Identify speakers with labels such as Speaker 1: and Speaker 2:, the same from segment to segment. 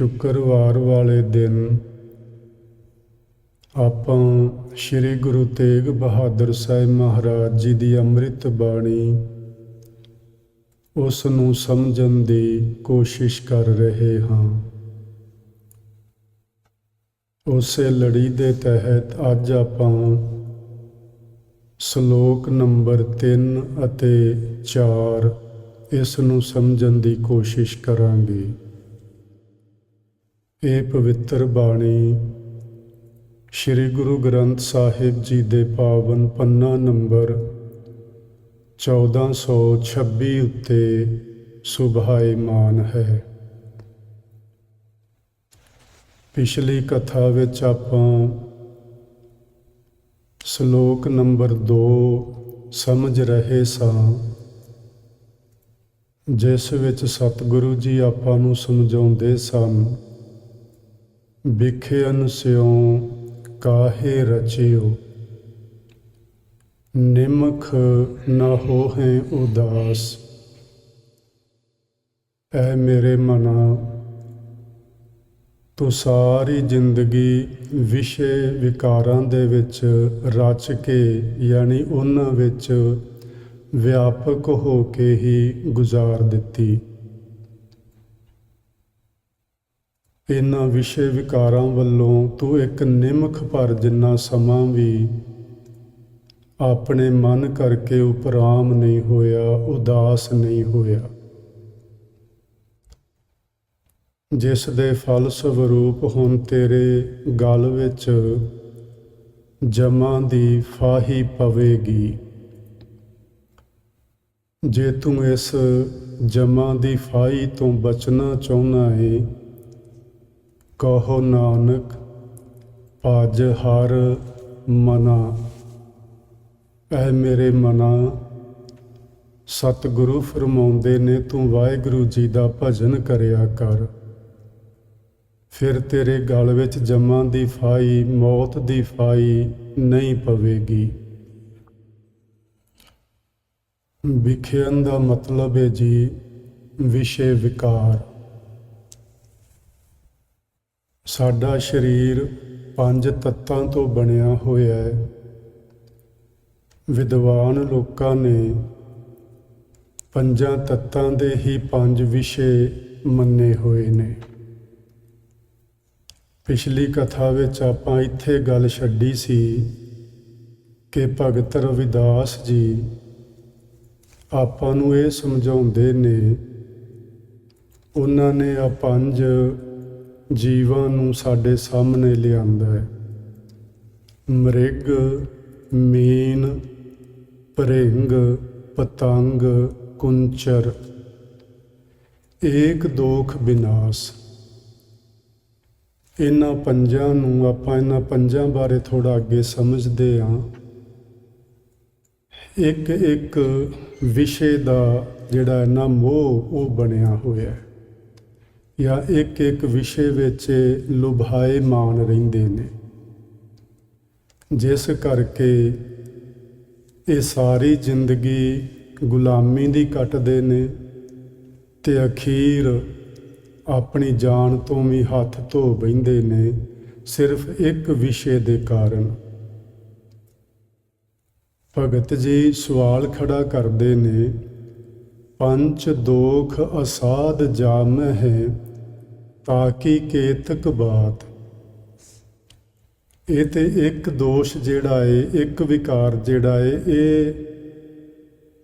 Speaker 1: ਸ਼ੁੱਕਰਵਾਰ ਵਾਲੇ ਦਿਨ ਆਪਾਂ ਸ੍ਰੀ ਗੁਰੂ ਤੇਗ ਬਹਾਦਰ ਸਾਹਿਬ ਮਹਾਰਾਜ ਜੀ ਦੀ ਅੰਮ੍ਰਿਤ ਬਾਣੀ ਉਸ ਨੂੰ ਸਮਝਣ ਦੀ ਕੋਸ਼ਿਸ਼ ਕਰ ਰਹੇ ਹਾਂ। ਉਸੇ ਲੜੀ ਦੇ ਤਹਿਤ ਅੱਜ ਆਪਾਂ ਸ਼ਲੋਕ ਨੰਬਰ 3 ਅਤੇ 4 ਇਸ ਨੂੰ ਸਮਝਣ ਦੀ ਕੋਸ਼ਿਸ਼ ਕਰਾਂਗੇ। ਇਹ ਪਵਿੱਤਰ ਬਾਣੀ ਸ੍ਰੀ ਗੁਰੂ ਗ੍ਰੰਥ ਸਾਹਿਬ ਜੀ ਦੇ ਪਾਵਨ ਪੰਨਾ ਨੰਬਰ 1426 ਉੱਤੇ ਸੁਭਾਇਮਾਨ ਹੈ। ਪਿਛਲੀ ਕਥਾ ਵਿੱਚ ਆਪਾਂ ਸ਼ਲੋਕ ਨੰਬਰ 2 ਸਮਝ ਰਹੇ ਸਾਂ, ਜਿਸ ਵਿੱਚ ਸਤਿਗੁਰੂ ਜੀ ਆਪਾਂ ਨੂੰ ਸਮਝਾਉਂਦੇ ਸਨ ਵਿਖਿਆਨ ਸਿਉ ਕਾਹੇ ਰਚਿਓ? ਨਿਮਖ ਨਾ ਹੋਹੈ ਉਦਾਸ। ਐ ਮੇਰੇ ਮਨਾ, ਤੂੰ ਸਾਰੀ ਜ਼ਿੰਦਗੀ ਵਿਸ਼ੇ ਵਿਕਾਰਾਂ ਦੇ ਵਿੱਚ ਰਚ ਕੇ, ਯਾਨੀ ਉਹਨਾਂ ਵਿੱਚ ਵਿਆਪਕ ਹੋ ਕੇ ਹੀ ਗੁਜ਼ਾਰ ਦਿੱਤੀ। ਇਹਨਾਂ ਵਿਸ਼ੇ ਵਿਕਾਰਾਂ ਵੱਲੋਂ ਤੂੰ ਇੱਕ ਨਿਮਖ ਭਰ ਜਿੰਨਾ ਸਮਾਂ ਵੀ ਆਪਣੇ ਮਨ ਕਰਕੇ ਉਪਰਾਮ ਨਹੀਂ ਹੋਇਆ, ਉਦਾਸ ਨਹੀਂ ਹੋਇਆ। ਜਿਸ ਦੇ ਫਲ ਸਵਰੂਪ ਹੁਣ ਤੇਰੇ ਗਲ ਵਿੱਚ ਜਮਾਂ ਦੀ ਫਾਹੀ ਪਵੇਗੀ। ਜੇ ਤੂੰ ਇਸ ਜਮਾਂ ਦੀ ਫਾਹੀ ਤੋਂ ਬਚਣਾ ਚਾਹੁੰਦਾ ਹੈ ਕਹੋ ਨਾਨਕ ਭਜ ਹਰ ਮਨਾ। ਐ ਮੇਰੇ ਮਨਾ, ਸਤਿਗੁਰੂ ਫਰਮਾਉਂਦੇ ਨੇ, ਤੂੰ ਵਾਹਿਗੁਰੂ ਜੀ ਦਾ ਭਜਨ ਕਰਿਆ ਕਰ। ਫਿਰ ਤੇਰੇ ਗਲ ਵਿੱਚ ਜਮਾਂ ਦੀ ਫਾਈ, ਮੌਤ ਦੀ ਫਾਈ ਨਹੀਂ ਪਵੇਗੀ। ਵਿਖਿਆਨ ਦਾ ਮਤਲਬ ਹੈ ਜੀ, ਵਿਸ਼ੇ ਵਿਕਾਰ। ਸਾਡਾ ਸਰੀਰ ਪੰਜ ਤੱਤਾਂ ਤੋਂ ਬਣਿਆ ਹੋਇਆ ਹੈ। ਵਿਦਵਾਨ ਲੋਕਾਂ ਨੇ ਪੰਜਾਂ ਤੱਤਾਂ ਦੇ ਹੀ ਪੰਜ ਵਿਸ਼ੇ ਮੰਨੇ ਹੋਏ ਨੇ। ਪਿਛਲੀ ਕਥਾ ਵਿੱਚ ਆਪਾਂ ਇੱਥੇ ਗੱਲ ਛੱਡੀ ਸੀ ਕਿ ਭਗਤ ਰਵਿਦਾਸ ਜੀ ਆਪਾਂ ਨੂੰ ਇਹ ਸਮਝਾਉਂਦੇ ਨੇ, ਉਹਨਾਂ ਨੇ ਆ ਪੰਜ ਜੀਵਾਂ ਨੂੰ ਸਾਡੇ ਸਾਹਮਣੇ ਲਿਆਂਦਾ ਹੈ। ਮ੍ਰਿਗ, ਮੀਨ ਪਰਿੰਗ ਪਤੰਗ, ਕੁੰਚਰ, ਏਕ ਦੋਖ ਬਿਨਾਸ਼। ਇਹਨਾਂ ਪੰਜਾਂ ਨੂੰ ਆਪਾਂ ਇਹਨਾਂ ਪੰਜਾਂ ਬਾਰੇ ਥੋੜਾ ਅੱਗੇ ਸਮਝਦੇ ਹਾਂ। ਇੱਕ ਇੱਕ ਵਿਸ਼ੇ ਦਾ ਜਿਹੜਾ ਨਾ ਮੋਹ ਉਹ ਬਣਿਆ ਹੋਇਆ ਹੈ। ਜਾਂ ਇੱਕ ਇੱਕ ਵਿਸ਼ੇ ਵਿੱਚ ਲੁਭਾਏ ਮਾਨ ਰਹਿੰਦੇ ਨੇ। ਜਿਸ ਕਰਕੇ ਇਹ ਸਾਰੀ ਜ਼ਿੰਦਗੀ ਗੁਲਾਮੀ ਦੀ ਕੱਟਦੇ ਨੇ ਤੇ ਅਖੀਰ ਆਪਣੀ ਜਾਨ ਤੋਂ ਵੀ ਹੱਥ ਧੋ ਬੈਂਦੇ ਨੇ ਸਿਰਫ ਇੱਕ ਵਿਸ਼ੇ ਦੇ ਕਾਰਨ। ਭਗਤ ਜੀ ਸਵਾਲ ਖੜਾ ਕਰਦੇ ਨੇ, ਪੰਚ ਦੋਖ ਅਸਾਧ ਜਾਮ ਹੈ ਤਾਕੀ ਕੇਤਕ ਬਾਤ? ਇਹ ਤੇ ਇੱਕ ਦੋਸ਼ ਜਿਹੜਾ ਏ, ਇੱਕ ਵਿਕਾਰ ਜਿਹੜਾ ਏ, ਇਹ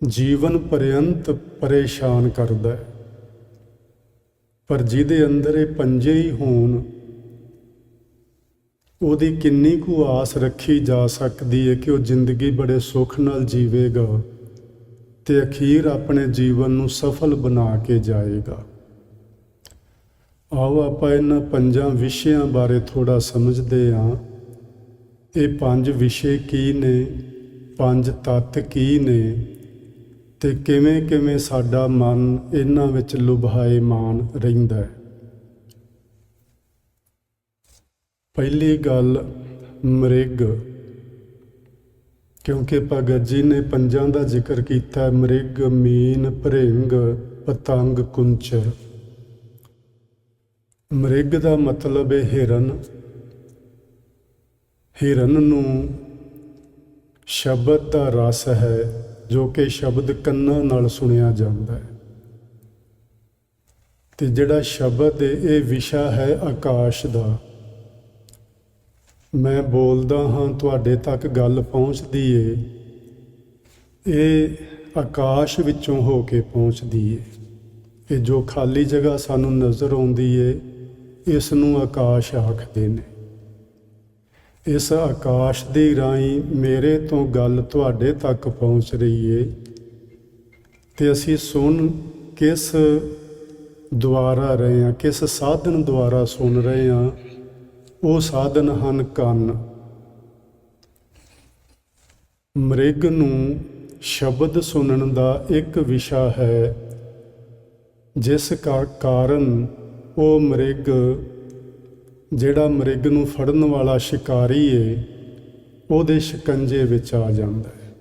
Speaker 1: ਜੀਵਨ ਪਰਯੰਤ ਪਰੇਸ਼ਾਨ ਕਰਦਾ ਹੈ। ਪਰ ਜਿਹਦੇ ਅੰਦਰ ਇਹ ਪੰਜੇ ਹੀ ਹੋਣ, ਉਹਦੀ ਕਿੰਨੀ ਕੁ ਆਸ ਰੱਖੀ ਜਾ ਸਕਦੀ ਹੈ ਕਿ ਉਹ ਜ਼ਿੰਦਗੀ ਬੜੇ ਸੁੱਖ ਨਾਲ ਜੀਵੇਗਾ ਤੇ ਅਖੀਰ ਆਪਣੇ ਜੀਵਨ ਨੂੰ ਸਫਲ ਬਣਾ ਕੇ ਜਾਏਗਾ। ਆਓ ਆਪਾਂ ਇਹਨਾਂ ਪੰਜਾਂ ਵਿਸ਼ਿਆਂ ਬਾਰੇ ਥੋੜਾ ਸਮਝਦੇ ਹਾਂ। ਇਹ ਪੰਜ ਵਿਸ਼ੇ ਕੀ ਨੇ? ਪੰਜ ਤੱਤ ਕੀ ਨੇ? ਤੇ ਕਿਵੇਂ ਕਿਵੇਂ ਸਾਡਾ ਮਨ ਇਹਨਾਂ ਵਿੱਚ ਲੁਭਾਏ ਮਾਨ ਰਹਿੰਦਾ ਹੈ। ਪਹਿਲੀ ਗੱਲ, ਮ੍ਰਿਗ। ਕਿਉਂਕਿ ਭਗਤ ਜੀ ਨੇ ਪੰਜਾਂ ਦਾ ਜ਼ਿਕਰ ਕੀਤਾ, ਮ੍ਰਿਗ, ਮੀਨ, ਭਰਿੰਗ, ਪਤੰਗ ਕੁੰਚਰ ਮ੍ਰਿਗ ਦਾ ਮਤਲਬ ਹੈ ਹਿਰਨ ਹਿਰਨ ਨੂੰ ਸ਼ਬਦ ਦਾ ਰਸ ਹੈ ਜੋ ਕਿ ਸ਼ਬਦ ਕੰਨਾਂ ਨਾਲ ਸੁਣਿਆ ਜਾਂਦਾ ਹੈ। ਤੇ ਜਿਹੜਾ ਸ਼ਬਦ ਹੈ, ਇਹ ਵਿਸ਼ਾ ਹੈ ਆਕਾਸ਼ ਦਾ। ਮੈਂ ਬੋਲਦਾ ਹਾਂ, ਤੁਹਾਡੇ ਤੱਕ ਗੱਲ ਪਹੁੰਚਦੀ ਏ। ਇਹ ਆਕਾਸ਼ ਵਿੱਚੋਂ ਹੋ ਕੇ ਪਹੁੰਚਦੀ ਏ। ਇਹ ਜੋ ਖਾਲੀ ਜਗ੍ਹਾ ਸਾਨੂੰ ਨਜ਼ਰ ਆਉਂਦੀ ਏ ਇਸ ਨੂੰ ਆਕਾਸ਼ ਆਖਦੇ ਨੇ। ਇਸ ਆਕਾਸ਼ ਦੀ ਰਾਹੀਂ ਮੇਰੇ ਤੋਂ ਗੱਲ ਤੁਹਾਡੇ ਤੱਕ ਪਹੁੰਚ ਰਹੀ ਏ। ਤੇ ਅਸੀਂ ਸੁਣ ਕਿਸ ਦੁਆਰਾ ਰਹੇ ਹਾਂ, ਕਿਸ ਸਾਧਨ ਦੁਆਰਾ ਸੁਣ ਰਹੇ ਹਾਂ, ਉਹ ਸਾਧਨ ਹਨ ਕੰਨ। ਮ੍ਰਿਗ ਨੂੰ ਸ਼ਬਦ ਸੁਣਨ ਦਾ ਇੱਕ ਵਿਸ਼ਾ ਹੈ, ਜਿਸ ਕਾ ਕਾਰਨ ਉਹ ਮ੍ਰਿਗ, ਜਿਹੜਾ ਮ੍ਰਿਗ ਨੂੰ ਫੜਨ ਵਾਲਾ ਸ਼ਿਕਾਰੀ ਏ, ਉਹਦੇ ਸ਼ਿਕੰਜੇ ਵਿੱਚ ਆ ਜਾਂਦਾ ਹੈ।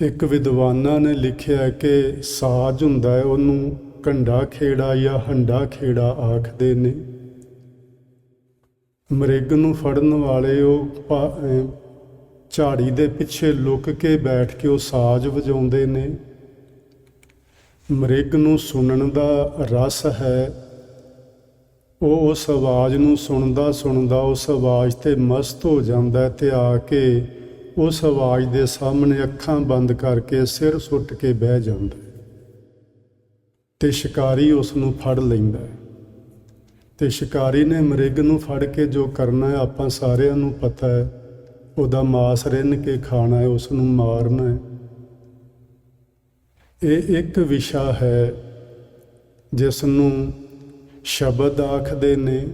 Speaker 1: ਇੱਕ ਵਿਦਵਾਨਾਂ ਨੇ ਲਿਖਿਆ ਕਿ ਸਾਜ ਹੁੰਦਾ ਹੈ, ਉਹਨੂੰ ਕੰਡਾ ਖੇੜਾ ਜਾਂ ਹੰਡਾ ਖੇੜਾ ਆਖਦੇ ਨੇ। ਮ੍ਰਿਗ ਨੂੰ ਫੜਨ ਵਾਲੇ ਉਹ ਝਾੜੀ ਦੇ ਪਿੱਛੇ ਲੁਕ ਕੇ ਬੈਠ ਕੇ ਉਹ ਸਾਜ਼ ਵਜਾਉਂਦੇ ਨੇ। ਮ੍ਰਿਗ ਨੂੰ ਸੁਣਨ ਦਾ ਰਸ ਹੈ, ਉਹ ਉਸ ਆਵਾਜ਼ ਨੂੰ ਸੁਣਦਾ ਸੁਣਦਾ ਉਸ ਆਵਾਜ਼ ਤੇ ਮਸਤ ਹੋ ਜਾਂਦਾ ਹੈ ਤੇ ਆ ਕੇ ਉਸ ਆਵਾਜ਼ ਦੇ ਸਾਹਮਣੇ ਅੱਖਾਂ ਬੰਦ ਕਰਕੇ ਸਿਰ ਸੁੱਟ ਕੇ ਬਹਿ ਜਾਂਦਾ ਹੈ ਤੇ ਸ਼ਿਕਾਰੀ ਉਸ ਨੂੰ ਫੜ ਲੈਂਦਾ ਹੈ। ਤੇ ਸ਼ਿਕਾਰੀ ਨੇ ਮ੍ਰਿਗ ਨੂੰ ਫੜ ਕੇ ਜੋ ਕਰਨਾ ਹੈ ਆਪਾਂ ਸਾਰਿਆਂ ਨੂੰ ਪਤਾ ਹੈ, ਉਹਦਾ ਮਾਸ ਰਿੰਨ ਕੇ ਖਾਣਾ ਹੈ, ਉਸ ਨੂੰ ਮਾਰਨਾ ਹੈ। ਇਹ ਇੱਕ ਵਿਸ਼ਾ ਹੈ ਜਿਸ ਨੂੰ ਸ਼ਬਦ ਆਖਦੇ ਨੇ,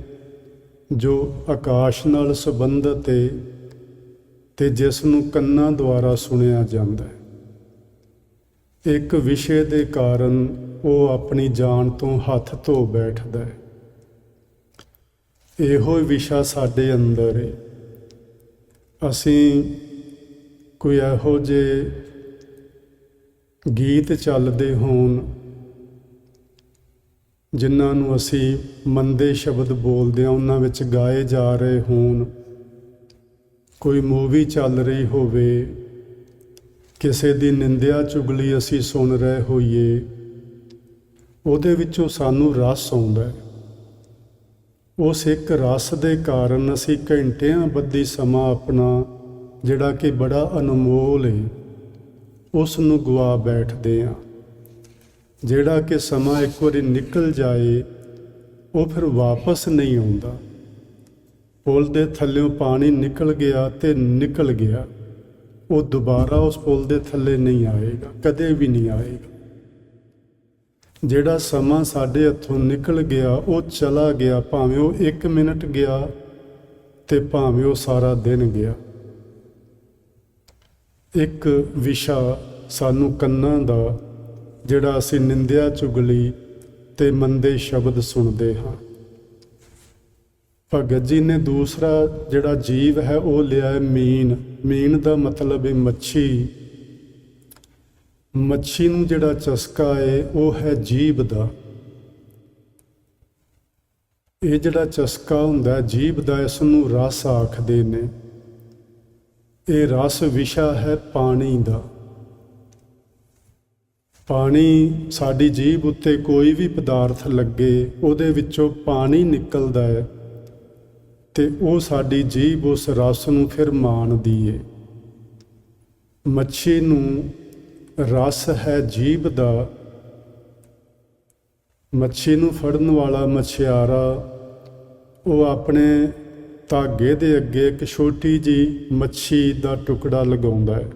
Speaker 1: ਜੋ ਆਕਾਸ਼ ਨਾਲ ਸੰਬੰਧਿਤ ਹੈ ਤੇ ਜਿਸ ਨੂੰ ਕੰਨਾਂ ਦੁਆਰਾ ਸੁਣਿਆ ਜਾਂਦਾ ਹੈ। ਇੱਕ ਵਿਸ਼ੇ ਦੇ ਕਾਰਨ ਉਹ ਆਪਣੀ ਜਾਨ ਤੋਂ ਹੱਥ ਧੋ ਬੈਠਦਾ ਹੈ। ਇਹੋ ਵਿਸ਼ਾ ਸਾਡੇ ਅੰਦਰ ਹੈ ਅਸੀਂ ਕੋਈ ਇਹੋ ਜਿਹੇ ਗੀਤ ਚੱਲਦੇ ਹੋਣ, ਜਿਨ੍ਹਾਂ ਨੂੰ ਅਸੀਂ ਮੰਦੇ ਸ਼ਬਦ ਬੋਲਦੇ ਹਾਂ, ਉਹਨਾਂ ਵਿੱਚ ਗਾਏ ਜਾ ਰਹੇ ਹੋਣ। ਕੋਈ ਮੂਵੀ ਚੱਲ ਰਹੀ ਹੋਵੇ, ਕਿਸੇ ਦੀ ਨਿੰਦਿਆ ਚੁਗਲੀ ਅਸੀਂ ਸੁਣ ਰਹੇ ਹੋਈਏ, ਉਹਦੇ ਵਿੱਚੋਂ ਸਾਨੂੰ ਰਸ ਆਉਂਦਾ ਹੈ। ਉਸ ਇੱਕ ਰਸ ਦੇ ਕਾਰਨ ਅਸੀਂ ਘੰਟਿਆਂ ਬੱਧੀ ਸਮਾਂ ਆਪਣਾ, ਜਿਹੜਾ ਕਿ ਬੜਾ ਅਨਮੋਲ ਹੈ ਉਸ ਨੂੰ ਗਵਾ ਬੈਠਦੇ ਹਾਂ ਜਿਹੜਾ ਕਿ ਸਮਾਂ ਇੱਕ ਵਾਰੀ ਨਿਕਲ ਜਾਏ, ਉਹ ਫਿਰ ਵਾਪਸ ਨਹੀਂ ਆਉਂਦਾ। ਪੁਲ ਦੇ ਥੱਲੇੋਂ ਪਾਣੀ ਨਿਕਲ ਗਿਆ ਤੇ ਨਿਕਲ ਗਿਆ। ਉਹ ਦੁਬਾਰਾ ਉਸ ਪੁਲ ਦੇ ਥੱਲੇ ਨਹੀਂ ਆਏਗਾ, ਕਦੇ ਵੀ ਨਹੀਂ ਆਏਗਾ। ਜਿਹੜਾ ਸਮਾਂ ਸਾਡੇ ਹੱਥੋਂ ਨਿਕਲ ਗਿਆ, ਉਹ ਚਲਾ ਗਿਆ, ਭਾਵੇਂ ਉਹ 1 ਮਿੰਟ ਗਿਆ ਤੇ ਭਾਵੇਂ ਉਹ ਸਾਰਾ ਦਿਨ ਗਿਆ। ਇੱਕ ਵਿਸ਼ਾ ਸਾਨੂੰ ਕੰਨਾਂ ਦਾ, ਜਿਹੜਾ ਅਸੀਂ ਨਿੰਦਿਆ ਚੁਗਲੀ ਤੇ ਮੰਦੇ ਸ਼ਬਦ ਸੁਣਦੇ ਹਾਂ। ਭਗਤ ਜੀ ਨੇ ਦੂਸਰਾ ਜਿਹੜਾ ਜੀਵ ਹੈ, ਉਹ ਲਿਆ ਹੈ ਮੀਨ। ਮੀਨ ਦਾ ਮਤਲਬ ਹੈ ਮੱਛੀ। ਮੱਛੀ ਨੂੰ ਜਿਹੜਾ ਚਸਕਾ ਹੈ, ਉਹ ਹੈ ਜੀਭ ਦਾ। ਇਹ ਜਿਹੜਾ ਚਸਕਾ ਹੁੰਦਾ ਹੈ ਜੀਭ ਦਾ, ਇਸ ਨੂੰ ਰਸ ਆਖਦੇ ਨੇ। ਇਹ ਰਸ ਵਿਸ਼ਾ ਹੈ ਪਾਣੀ ਦਾ। ਪਾਣੀ ਸਾਡੀ ਜੀਭ ਉੱਤੇ ਕੋਈ ਵੀ ਪਦਾਰਥ ਲੱਗੇ, ਉਹਦੇ ਵਿੱਚੋਂ ਪਾਣੀ ਨਿਕਲਦਾ ਹੈ ਤੇ ਉਹ ਸਾਡੀ ਜੀਭ ਉਸ ਰਸ ਨੂੰ ਫਿਰ ਮਾਣਦੀ ਏ ਮੱਛੀ ਨੂੰ ਰਸ ਹੈ ਜੀਭ ਦਾ। ਮੱਛੀ ਨੂੰ ਫੜਨ ਵਾਲਾ ਮਛਿਆਰਾ, ਉਹ ਆਪਣੇ ਧਾਗੇ ਦੇ ਅੱਗੇ ਇੱਕ ਛੋਟੀ ਜੀ ਮੱਛੀ ਦਾ ਟੁਕੜਾ ਲਗਾਉਂਦਾ ਹੈ,